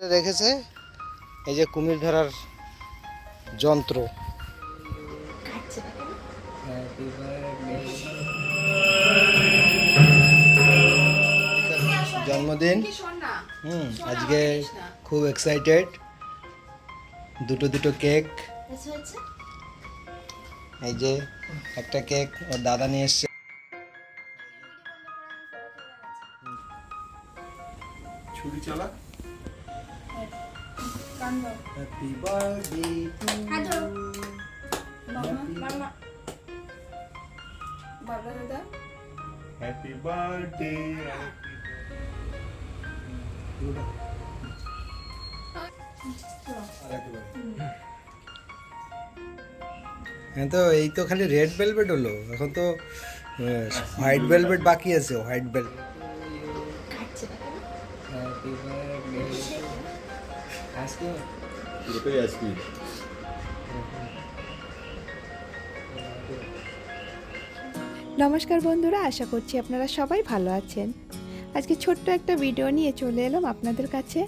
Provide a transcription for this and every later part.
রেখেছে। এই যে কুমির ধরার যন্ত্র। জন্মদিন। হুম আজকে খুব এক্সাইটেড দুটো দুটো কেক এই যে একটা কেক ওর দাদা নিয়ে এসছে। ছুরি চালা? Happy birthday to happy birthday হ্যাঁ তো এই তো খালি রেড ভেলভেট হলো। এখন তো হোয়াইট ভেলভেট বাকি আছে হোয়াইট ভেলভেট হ্যাপি বার্থডে আজকে নমস্কার বন্ধুরা, আশা করছি আপনারা সবাই ভালো আছেন। আজকে ছোট্ট একটা ভিডিও নিয়ে চলে এলাম আপনাদের কাছে।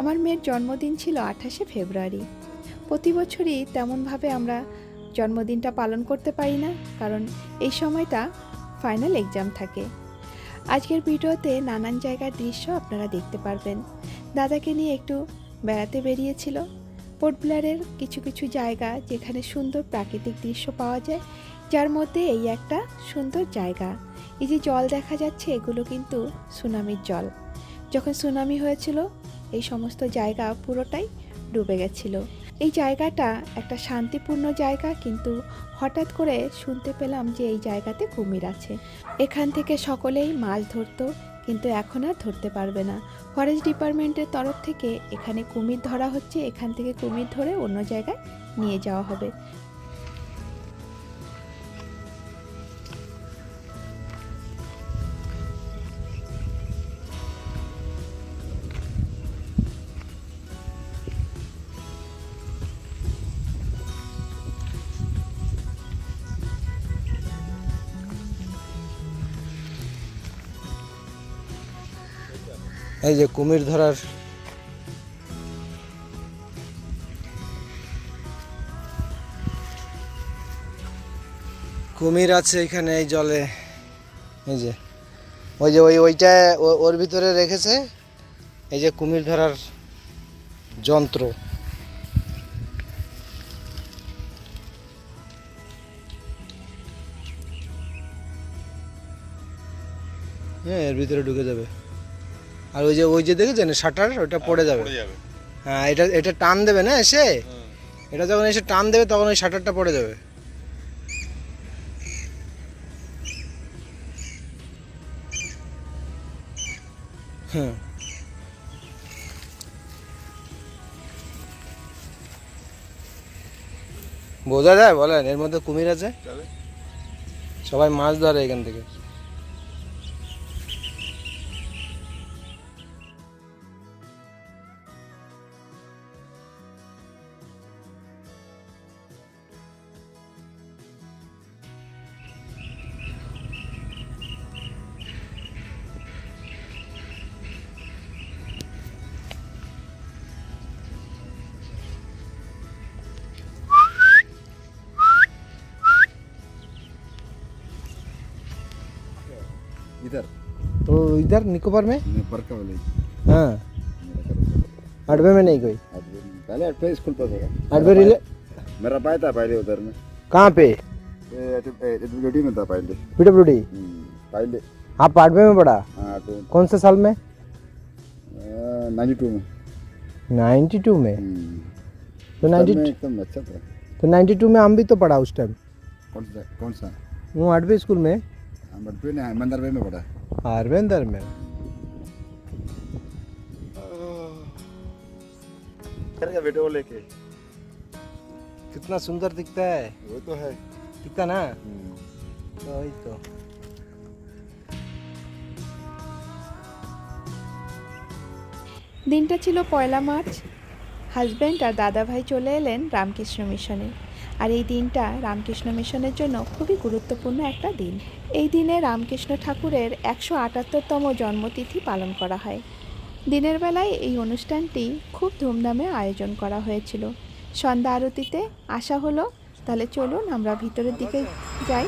আমার মেয়ের জন্মদিন ছিল আঠাশে ফেব্রুয়ারি। প্রতি বছরই তেমনভাবে আমরা জন্মদিনটা পালন করতে পারি না, কারণ এই সময়টা ফাইনাল এক্সাম থাকে। আজকের ভিডিওতে নানান জায়গার দৃশ্য আপনারা দেখতে পারবেন। দাদাকে নিয়ে একটু বেড়াতে বেরিয়েছিল। পোর্ট ব্লেয়ারের কিছু কিছু জায়গা যেখানে সুন্দর প্রাকৃতিক দৃশ্য পাওয়া যায়, যার মধ্যে এই একটা সুন্দর জায়গা। এই যে জল দেখা যাচ্ছে, এগুলো কিন্তু সুনামির জল। যখন সুনামি হয়েছিল, এই সমস্ত জায়গা পুরোটাই ডুবে গেছিল। এই জায়গাটা একটা শান্তিপূর্ণ জায়গা, কিন্তু হঠাৎ করে শুনতে পেলাম যে এই জায়গাতে কুমির আছে। এখান থেকে সকলেই মাছ ধরতো কিন্তু এখন আর ধরতে পারবে না। ফরেস্ট ডিপার্টমেন্টের তরফ থেকে এখানে কুমির ধরা হচ্ছে। এখান থেকে কুমির ধরে অন্য জায়গায় নিয়ে যাওয়া হবে। এই যে কুমির ধরার কুমির আছে এখানে এই জলে। এই যে, ওই যে ওই ওইটা ওর ভিতরে রেখেছে। এই যে কুমির ধরার যন্ত্র। হ্যাঁ এর ভিতরে ঢুকে যাবে। আর ওই যে ওই যে দেখেছেন শাটার? ওটা পড়ে যাবে। হ্যাঁ এটা এটা টান দেবে না এসে? এটা যখন এসে টান দেবে তখন ওই শাটারটা পড়ে যাবে। হ্যাঁ। বোঝা যায় বলেন এর মধ্যে কুমির আছে? সবাই মাছ ধরে এখান থেকে। इधर। तो इधर निकोबार में? नेपाल का वाले हाँ। अडवे में नहीं कोई पहले अटवे स्कूल पर था अडवे रिले मेरा भाई था पहले उधर में। कहाँ पे? एडब्ल्यूडी में था पहले। पीडब्ल्यूडी? हम्म, पहले। आप आठवें में पढ़ा? हाँ तो कौन से साल में? नाइन्टी टू में। 92 में? हम्म, तो 90 एकदम अच्छा था। तो 92 में हम भी तो पढ़ा उस टाइम कौन सा कौन सा? वो आठवें स्कूल में? हम अटवे ने मंदरवे में पढ़ा अरविंदर में करेगा बेटे वो लेके कितना सुंदर दिखता है वो तो है दिखता ना हम्म, तो वही तो দিনটা ছিল পয়লা মার্চ হাজব্যান্ড আর দাদাভাই চলে এলেন রামকৃষ্ণ মিশনে আর এই দিনটা রামকৃষ্ণ মিশনের জন্য খুবই গুরুত্বপূর্ণ একটা দিন। এই দিনে রামকৃষ্ণ ঠাকুরের একশো আটাত্তরতম জন্মতিথি পালন করা হয়। দিনের বেলায় এই অনুষ্ঠানটি খুব ধুমধামে আয়োজন করা হয়েছিল। সন্ধ্যা আরতিতে আসা হলো। তাহলে চলুন আমরা ভিতরের দিকে যাই।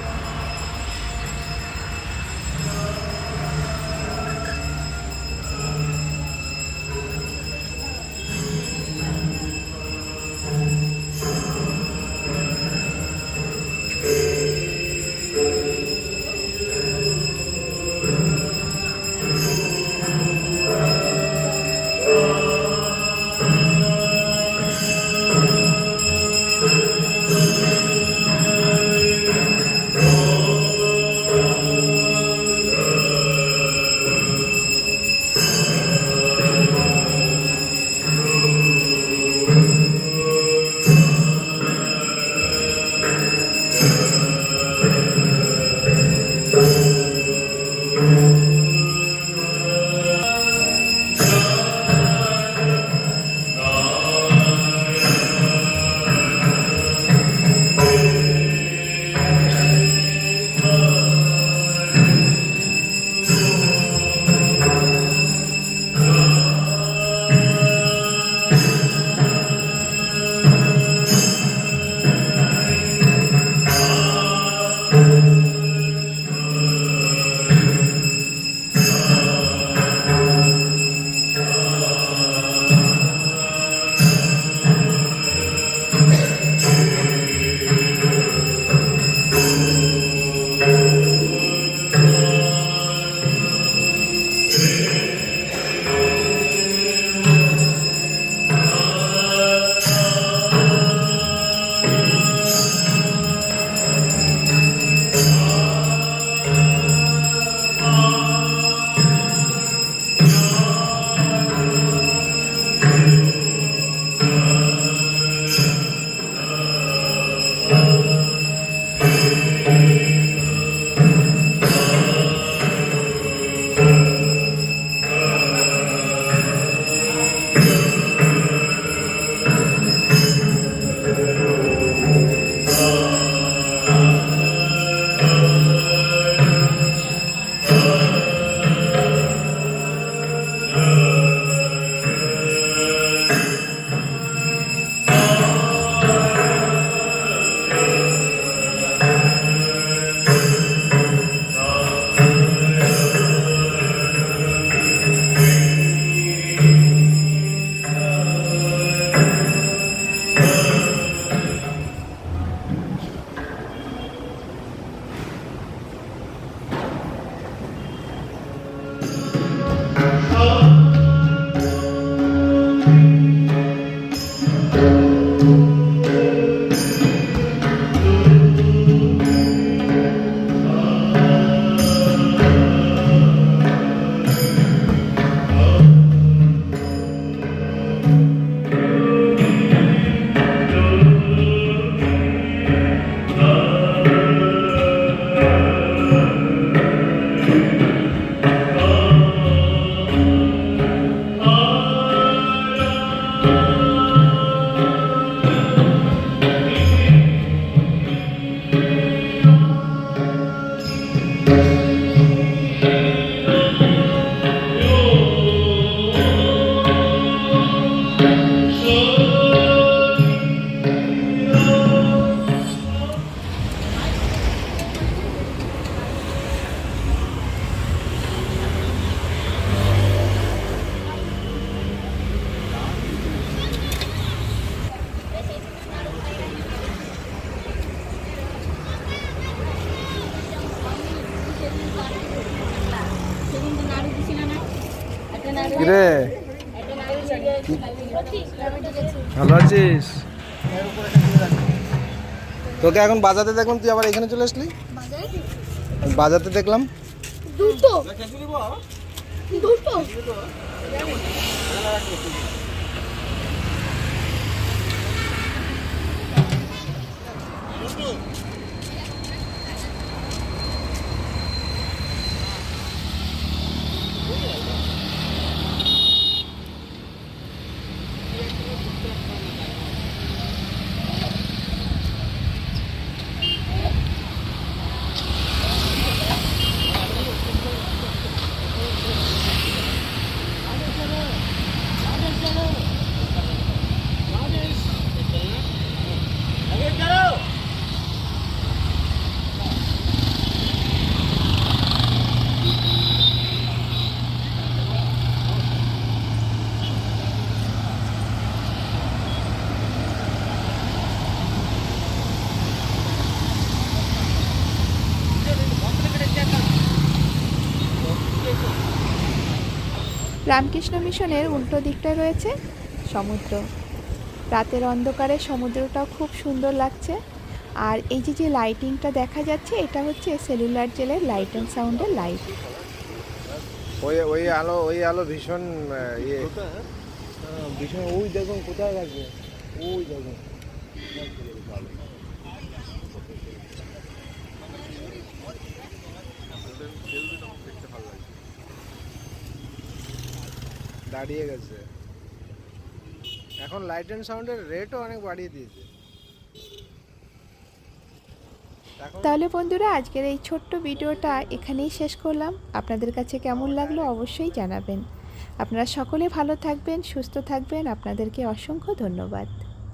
কিরে? ভালো আছিস? তোকে এখন বাজাতে দেখলাম, তুই আবার এখানে চলে আসলি? বাজাতে দেখলাম। দুটো। দুটো। রামকৃষ্ণ মিশনের উল্টো দিকটায় রয়েছে সমুদ্র। রাতের অন্ধকারে সমুদ্রটাও খুব সুন্দর লাগছে। আর এই যে যে লাইটিংটা দেখা যাচ্ছে এটা হচ্ছে সেলুলার জেলের লাইট অ্যান্ড সাউন্ডের লাইট ওই ওই আলো ওই আলো ভীষণ ইয়ে। হ্যাঁ, ভীষণ ওই দেখুন কোথায় গেছে ওই দেখুন। দাঁড়িয়ে গেছে। এখন লাইট অ্যান্ড সাউন্ডের রেটও অনেক বাড়িয়ে দিয়েছে। তাহলে বন্ধুরা, আজকের এই ছোট্ট ভিডিওটা এখানেই শেষ করলাম। আপনাদের কাছে কেমন লাগল অবশ্যই জানাবেন। আপনারা সকলে ভালো থাকবেন, সুস্থ থাকবেন। আপনাদেরকে অসংখ্য ধন্যবাদ।